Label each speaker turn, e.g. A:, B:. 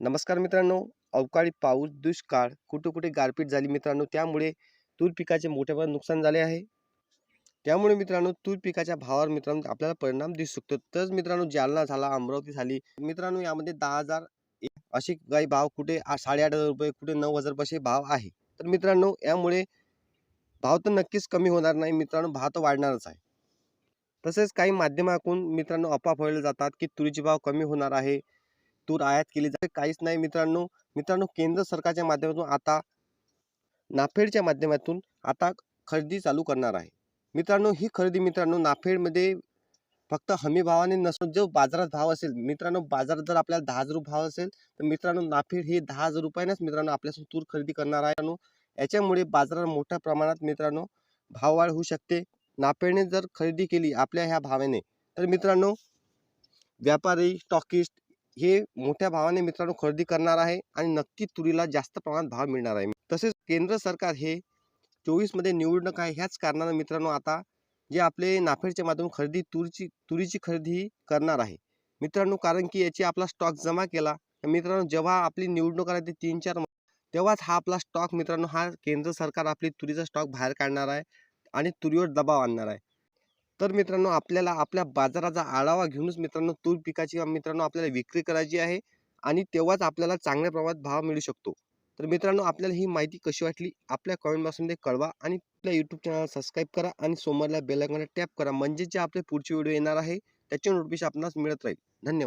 A: नमस्कार मित्रांनो अवकाळी पाऊस दुष्काळ कुठे कुठे गारपीट झाली मित्रांनो त्यामुळे तूर पिकाचे मोठ्या प्रमाणात नुकसान झाले आहे. त्यामुळे मित्रांनो तूर पिकाच्या भावावर मित्रांनो आपल्याला परिणाम दिसू शकतो. तर मित्रांनो जालना झाला अमरावती झाली. मित्रांनो यामध्ये दहा हजार असे काही भाव कुठे साडेआठ हजार रुपये कुठे नऊ हजार रुपये भाव आहे. तर मित्रांनो यामुळे भाव तर नक्कीच कमी होणार नाही मित्रांनो भाव तर वाढणारच आहे. तसेच काही माध्यमातून मित्रांनो अफवा फळल्या जातात की तुरीचे भाव कमी होणार आहे. तूर आयात केली जाते. काहीच नाही मित्रांनो. मित्रांनो केंद्र सरकारच्या माध्यमातून आता नाफेडच्या माध्यमातून आता खरेदी चालू करणार आहे. मित्रांनो ही खरेदी मित्रांनो नाफेडमध्ये फक्त हमी भावाने नसून जो बाजारात भाव असेल मित्रांनो बाजारात जर आपल्याला दहा हजार भाव असेल तर मित्रांनो नाफेड हे दहा हजार रुपयानेच मित्रांनो आपल्यापासून तूर खरेदी करणार आहे. याच्यामुळे बाजारात मोठ्या प्रमाणात मित्रांनो भाववाढ होऊ शकते. नाफेडने जर खरेदी केली आपल्या ह्या भावाने तर मित्रांनो व्यापारी स्टॉकिस्ट हे मोठ्या भावाने मित्रांनो खरेदी करणार आहे आणि नक्की तुरीला जास्त प्रमाणात भाव मिळणार आहे. तसेच केंद्र सरकार हे चोवीसमध्ये निवडणूक आहे. ह्याच कारणानं मित्रांनो आता जे आपले नाफेडच्या माध्यमातून खरेदी तुरीची तुरीची खरेदी करणार आहे. मित्रांनो कारण की याची आपला स्टॉक जमा केला. तर मित्रांनो जेव्हा आपली निवडणूक आहे ते तीन चार तेव्हाच हा आपला स्टॉक मित्रांनो हा केंद्र सरकार आपली तुरीचा स्टॉक बाहेर काढणार आहे आणि तुरीवर दबाव आणणार आहे. तर मित्रांनो आपल्याला आपल्या बाजाराचा आढावा घेऊनच मित्रांनो तूर पिकाची मित्रांनो आपल्याला विक्री करायची आहे आणि तेव्हाच आपल्याला चांगल्या प्रमाणात भाव मिळू शकतो. तर मित्रांनो आपल्याला ही माहिती कशी वाटली? आपल्या कमेंट बॉक्समध्ये कळवा आणि आपल्या यूट्यूब चॅनल सबस्क्राईब करा आणि सोमवारला बेलायकॉनला टॅप करा. म्हणजे जे आपले पुढचे व्हिडिओ येणार आहे त्याचे नोटिफिकेशन आपणास मिळत राहील. धन्यवाद.